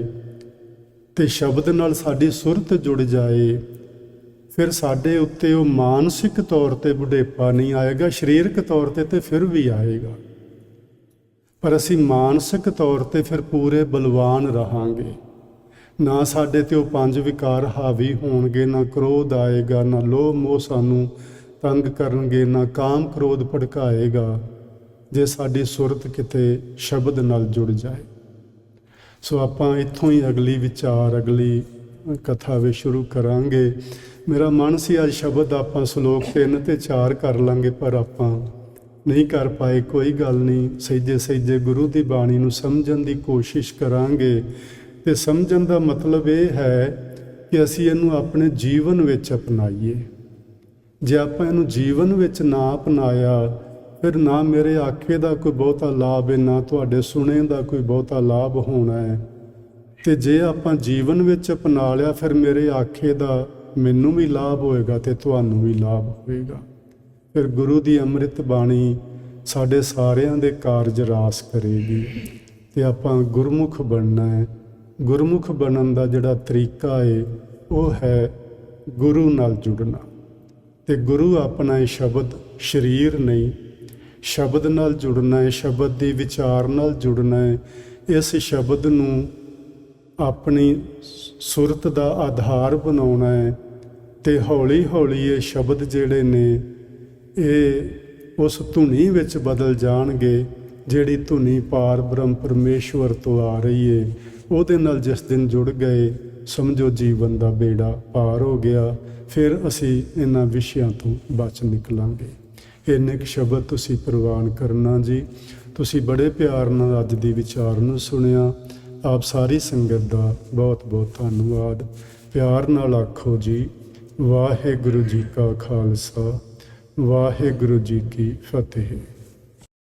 Speaker 1: ਤੇ ਸ਼ਬਦ ਨਾਲ ਸਾਡੀ ਸੁਰਤ ਜੁੜ ਜਾਏ ਫਿਰ ਸਾਡੇ ਉੱਤੇ ਉਹ ਮਾਨਸਿਕ ਤੌਰ ਤੇ ਬੁਢੇਪਾ ਨਹੀਂ ਆਏਗਾ, ਸਰੀਰਕ ਤੌਰ ਤੇ ਤੇ ਫਿਰ ਵੀ ਆਏਗਾ। ਪਰ ਅਸੀਂ ਮਾਨਸਿਕ ਤੌਰ ਤੇ ਫਿਰ ਪੂਰੇ ਬਲਵਾਨ ਰਹਾਂਗੇ। ਨਾ ਸਾਡੇ ਤੇ ਉਹ ਪੰਜ ਵਿਕਾਰ ਹਾਵੀ ਹੋਣਗੇ, ਨਾ ਕ੍ਰੋਧ ਆਏਗਾ, ਨਾ ਲੋਭ ਮੋਹ ਸਾਨੂੰ ਤੰਗ ਕਰਨਗੇ, ਨਾ ਕਾਮ ਕ੍ਰੋਧ ਭੜਕਾਏਗਾ, ਜੇ ਸਾਡੀ ਸੁਰਤ ਕਿਤੇ ਸ਼ਬਦ ਨਾਲ ਜੁੜ ਜਾਏ। ਸੋ ਆਪਾਂ ਇੱਥੋਂ ਹੀ ਅਗਲੀ ਵਿਚਾਰ, ਅਗਲੀ ਕਥਾ ਵੀ ਸ਼ੁਰੂ ਕਰਾਂਗੇ। ਮੇਰਾ ਮਨ ਸੀ ਅੱਜ ਸ਼ਬਦ ਆਪਾਂ ਸ਼ਲੋਕ 3 ਤੇ 4 ਕਰ ਲਾਂਗੇ, ਪਰ ਆਪਾਂ ਨਹੀਂ ਕਰ ਪਾਏ, ਕੋਈ ਗੱਲ ਨਹੀਂ। ਸਹਿਜੇ ਸਹਿਜੇ ਗੁਰੂ ਦੀ ਬਾਣੀ ਨੂੰ ਸਮਝਣ ਦੀ ਕੋਸ਼ਿਸ਼ ਕਰਾਂਗੇ। ਤੇ ਸਮਝਣ ਦਾ ਮਤਲਬ ਇਹ ਹੈ ਕਿ ਅਸੀਂ ਇਹਨੂੰ ਆਪਣੇ ਜੀਵਨ ਵਿੱਚ ਅਪਣਾਈਏ। ਜੇ ਆਪਾਂ ਇਹਨੂੰ ਜੀਵਨ ਵਿੱਚ ਨਾ ਅਪਣਾਇਆ, ਫਿਰ ਨਾ ਮੇਰੇ ਆਖੇ ਦਾ ਕੋਈ ਬਹੁਤਾ ਲਾਭ ਹੈ ਨਾ ਤੁਹਾਡੇ ਸੁਣੇ ਦਾ ਕੋਈ ਬਹੁਤਾ ਲਾਭ ਹੋਣਾ ਹੈ। ਤੇ ਜੇ ਆਪਾਂ ਜੀਵਨ ਵਿੱਚ ਅਪਣਾ ਲਿਆ, ਫਿਰ ਮੇਰੇ ਆਖੇ ਦਾ ਮੈਨੂੰ ਵੀ ਲਾਭ ਹੋਏਗਾ ਤੇ ਤੁਹਾਨੂੰ ਵੀ ਲਾਭ ਹੋਏਗਾ। ਫਿਰ ਗੁਰੂ ਦੀ ਅੰਮ੍ਰਿਤ ਬਾਣੀ ਸਾਡੇ ਸਾਰਿਆਂ ਦੇ ਕਾਰਜ ਰਾਸ ਕਰੇਗੀ ਤੇ ਆਪਾਂ ਗੁਰਮੁਖ ਬਣਨਾ ਹੈ। ਗੁਰਮੁਖ ਬਣਨ ਦਾ ਜਿਹੜਾ ਤਰੀਕਾ ਹੈ ਉਹ ਹੈ ਗੁਰੂ ਨਾਲ ਜੁੜਨਾ। ਤੇ ਗੁਰੂ ਆਪਣਾ ਇਹ ਸ਼ਬਦ ਸਰੀਰ ਨਹੀਂ, ਸ਼ਬਦ ਨਾਲ ਜੁੜਨਾ ਹੈ, ਸ਼ਬਦ ਦੀ ਵਿਚਾਰ ਨਾਲ ਜੁੜਨਾ ਹੈ। ਇਸ ਸ਼ਬਦ ਨੂੰ ਆਪਣੀ ਸੁਰਤ ਦਾ ਆਧਾਰ ਬਣਾਉਣਾ ਹੈ ਤੇ ਹੌਲੀ ਹੌਲੀ ਇਹ ਸ਼ਬਦ ਜਿਹੜੇ ਨੇ, ਇਹ ਉਸ ਧੁਨੀ ਵਿੱਚ ਬਦਲ ਜਾਣਗੇ, ਜਿਹੜੀ ਧੁਨੀ ਪਾਰ ਬ੍ਰਹਮ ਪਰਮੇਸ਼ਵਰ ਤੋਂ ਆ ਰਹੀ ਏ। ਉਹਦੇ ਨਾਲ ਜਿਸ ਦਿਨ ਜੁੜ ਗਏ, ਸਮਝੋ ਜੀਵਨ ਦਾ ਬੇੜਾ ਪਾਰ ਹੋ ਗਿਆ, ਫਿਰ ਅਸੀਂ ਇਹਨਾਂ ਵਿਸ਼ਿਆਂ ਤੋਂ ਬਚ ਨਿਕਲਾਂਗੇ। ਇੰਨੇ ਕੁ ਸ਼ਬਦ ਤੁਸੀਂ ਪ੍ਰਵਾਨ ਕਰਨਾ ਜੀ। ਤੁਸੀਂ ਬੜੇ ਪਿਆਰ ਨਾਲ ਅੱਜ ਦੀ ਵਿਚਾਰ ਨੂੰ ਸੁਣਿਆ। ਆਪ ਸਾਰੀ ਸੰਗਤ ਦਾ ਬਹੁਤ ਬਹੁਤ ਧੰਨਵਾਦ। ਪਿਆਰ ਨਾਲ ਆਖੋ ਜੀ, ਵਾਹਿਗੁਰੂ ਜੀ ਕਾ ਖਾਲਸਾ, ਵਾਹਿਗੁਰੂ ਜੀ ਕੀ ਫਤਿਹ।